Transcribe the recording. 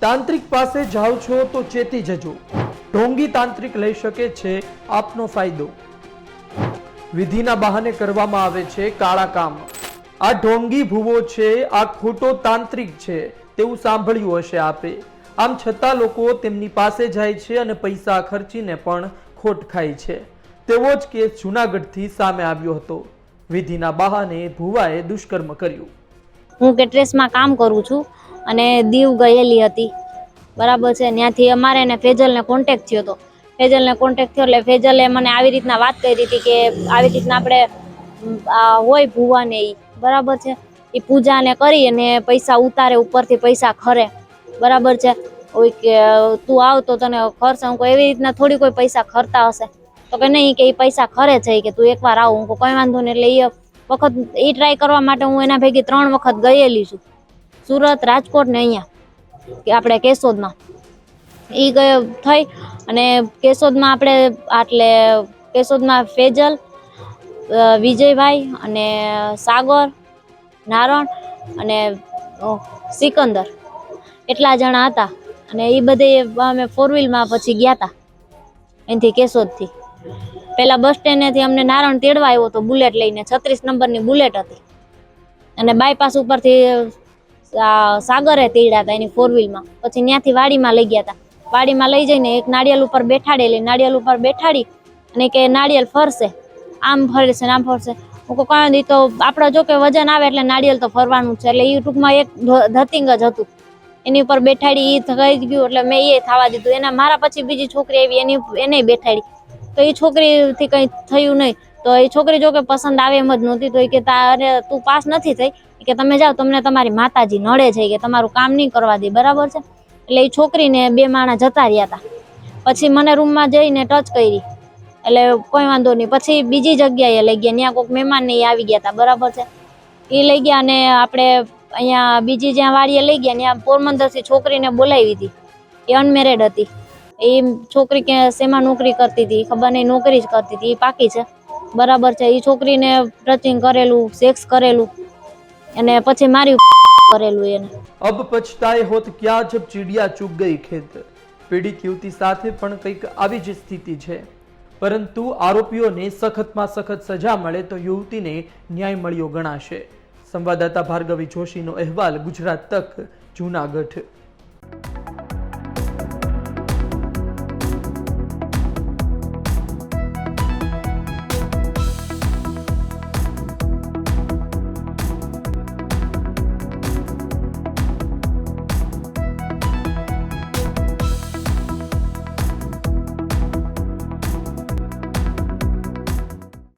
તાંત્રિક પાસે જાઓ છો તો ચેતી જજો. ઢોંગી તાંત્રિક લઈ શકે છે આપનો ફાયદો. વિધિના બહાને કરવામાં આવે છે કાળા કામ. આ ઢોંગી ભૂવો છે, આ ખોટો તાંત્રિક છે, તેવું સાંભળ્યું હશે આપે. આમ છતાં લોકો તેમની પાસે જાય છે અને પૈસા ખર્ચીને પણ ખોટ ખાય છે. તેવો જ કેસ જુનાગઢથી સામે આવ્યો હતો. વિધિના બહાને ભુવાએ દુષ્કર્મ કર્યું. હું કેટરેસમાં કામ કરું છું. અને દીવ ગયેલી હતી. બરાબર છે. ત્યાંથી અમારે ને ફેજલને કોન્ટેક થયો હતો ફેજલને કોન્ટેક થયો એટલે ફેજલે મને આવી રીતના વાત કરી હતી કે આવી રીતના આપણે હોય ભુવાને એ બરાબર છે. એ પૂજાને કરી અને પૈસા ઉતારે, ઉપરથી પૈસા ખરે. બરાબર છે. કે, તું આવ તો તને ખર્ચે, હું એવી રીતના થોડી કોઈ પૈસા ખરતા હશે. તો કે નહીં, કે એ પૈસા ખરે છે કે તું એકવાર આવ. હું કોઈ વાંધો નહીં. એટલે એ વખત એ ટ્રાય કરવા માટે હું એના ભેગી ત્રણ વખત ગયેલી છું. સુરત, રાજકોટ ને અહીંયા આપણે કેશોદમાં. એ ગયો થઈ અને કેશોદમાં આપણે આટલે કેશોદમાં ફેજલ વિજયભાઈ અને સાગર, નારણ અને સિકંદર. એટલા જણા હતા અને એ બધે અમે ફોર વ્હીલમાં પછી ગયા હતા અહીંથી કેશોદથી. પહેલાં બસ સ્ટેન્ડેથી અમને નારણ તેડવા આવ્યો હતો બુલેટ લઈને, છત્રીસ નંબરની બુલેટ હતી. અને બાયપાસ ઉપરથી સાગરે તીડા હતા એની ફોર વ્હીલમાં પછી ત્યાંથી વાડીમાં લઈ ગયા હતા વાડીમાં લઈ જઈને એક નાળિયેર ઉપર બેઠાડેલી. નાળિયેર ઉપર બેઠાડી અને કે નાળિયેર ફરશે. આમ ફરશે ને આમ ફરશે. હું કહું દી તો આપણે જો કે વજન આવે એટલે નાળિયેર તો ફરવાનું છે. એટલે એ ટૂંકમાં એક ધતિંગ જ હતું. એની ઉપર બેઠાડી એ થઈ ગયું એટલે મેં એ થવા દીધું. એના મારા પછી બીજી છોકરી આવી, એની એને બેઠાડી. તો એ છોકરીથી કંઈ થયું નહીં. તો એ છોકરી જો કે પસંદ આવે એમ જ નહોતી. તો એ કે તારે તું પાસ નથી થઈ. કે તમે જાઓ, તમને તમારી માતાજી નડે છે કે તમારું કામ નહીં કરવા દે, બરાબર છે? એટલે એ છોકરીને બે માણા જતા રહ્યા હતા. પછી મને રૂમમાં જઈને ટચ કરી. એટલે કોઈ વાંધો નહીં. પછી બીજી જગ્યાએ લઈ ગયા. ત્યાં કોઈક મહેમાનને ઈ આવી ગયા હતા, બરાબર છે? એ લઈ ગયા અને આપણે અહીંયા બીજી જ્યાં વાડીએ લઈ ગયા, ત્યાં પોરબંદરથી છોકરીને બોલાવી હતી. એ અનમેરેડ હતી. એ છોકરી કે શેમાં નોકરી કરતી હતી ખબર નહીં, નોકરી જ કરતી હતી, એ પાકી છે. બરાબર છે? એ છોકરીને ટચિંગ કરેલું, સેક્સ કરેલું. અને પછી મારી કરેલું એને. અબ પછતાય હોત ક્યાં જબ ચીડિયા ચૂક ગઈ ખેત. પીડિત યુવતી સાથે પણ કંઈક આવી જ સ્થિતિ છે. પરંતુ આરોપીઓને સખતમાં સખત સજા મળે તો યુવતીને ન્યાય મળ્યો ગણાશે. સંવાદદાતા ભાર્ગવી જોશીનો અહેવાલ ગુજરાત તક, જૂનાગઢ.